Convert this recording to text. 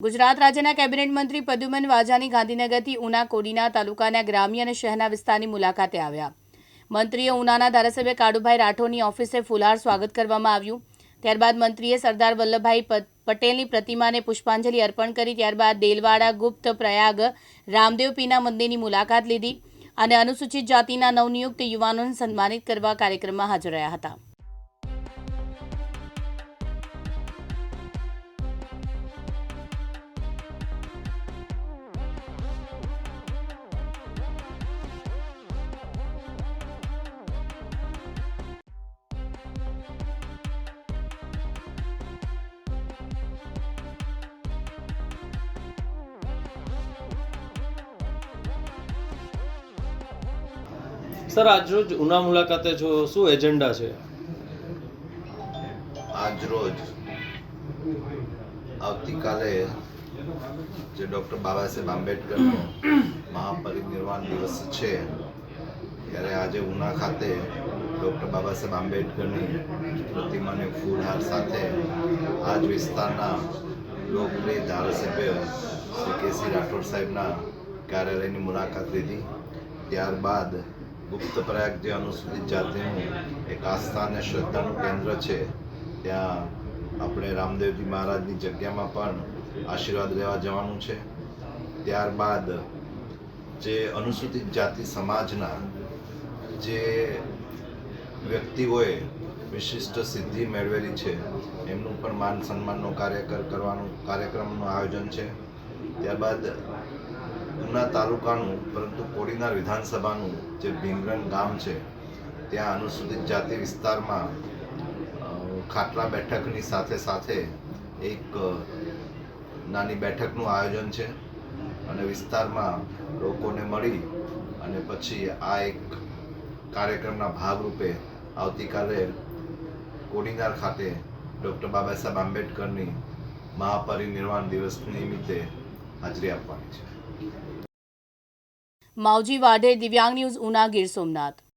ગુજરાત રાજ્યના કેબિનેટ મંત્રી પદ્યુમન વાજાની ગાંધીનગરથી ઉના કોડીના તાલુકાના ગ્રામ્ય અને શહેરના વિસ્તારની મુલાકાતે આવ્યા. મંત્રીએ ઉનાના ધારાસભ્ય કાળુભાઈ રાઠોડની ઓફિસે ફુલહાર સ્વાગત કરવામાં આવ્યું. ત્યારબાદ મંત્રીએ સરદાર વલ્લભભાઈ પટેલની પ્રતિમાને પુષ્પાંજલિ અર્પણ કરી, ત્યારબાદ દેલવાડા, ગુપ્ત, પ્રયાગ, રામદેવ પીના મંદિરની મુલાકાત લીધી અને અનુસૂચિત જાતિના નવનિયુક્ત યુવાનોને સન્માનિત કરવા કાર્યક્રમમાં હાજર રહ્યા હતા. સર આજરોજ ઉના મુલાકાતે છો, શું એજન્ડા છે? આજ રોજ આવતીકાલે જે ડૉક્ટર બાબા સાહેબ આંબેડકરનો મહાપરિનિર્વાણ દિવસ છે, ત્યારે આજે ઉના ખાતે ડૉક્ટર બાબા સાહેબ આંબેડકરની પ્રતિમાને ફૂલહાર સાથે આજ વિસ્તારના લોકપ્રિય ધારાસભ્ય શ્રી કેસી રાઠોડ સાહેબના કાર્યાલયની મુલાકાત લીધી. ત્યારબાદ ગુપ્તપ્રયાગ જે અનુસૂચિત જાતિનું એક આસ્થા અને શ્રદ્ધાનું કેન્દ્ર છે. ત્યાં આપણે રામદેવજી મહારાજની જગ્યામાં પણ આશીર્વાદ લેવા જવાનું છે. ત્યારબાદ જે અનુસૂચિત જાતિ સમાજના જે વ્યક્તિઓએ વિશિષ્ટ સિદ્ધિ મેળવેલી છે, એમનું પણ માન સન્માનનો કાર્યકર કરવાનું કાર્યક્રમનું આયોજન છે. ત્યારબાદ ઉના તાલુકાનું, પરંતુ કોડીનાર વિધાનસભાનું જે ભીમરન ગામ છે, ત્યાં અનુસૂચિત જાતિ વિસ્તારમાં ખાટલા બેઠકની સાથે સાથે એક નાની બેઠકનું આયોજન છે. અને વિસ્તારમાં લોકોને મળી અને પછી આ એક કાર્યક્રમના ભાગરૂપે આવતીકાલે કોડીનાર ખાતે ડૉક્ટર બાબા સાહેબ આંબેડકરની મહાપરિનિર્વાણ દિવસ નિમિત્તે હાજરી આપવાની છે. માવજી વાઢે દિવ્યાંગ ન્યૂઝ ઉના ગીર સોમનાથ.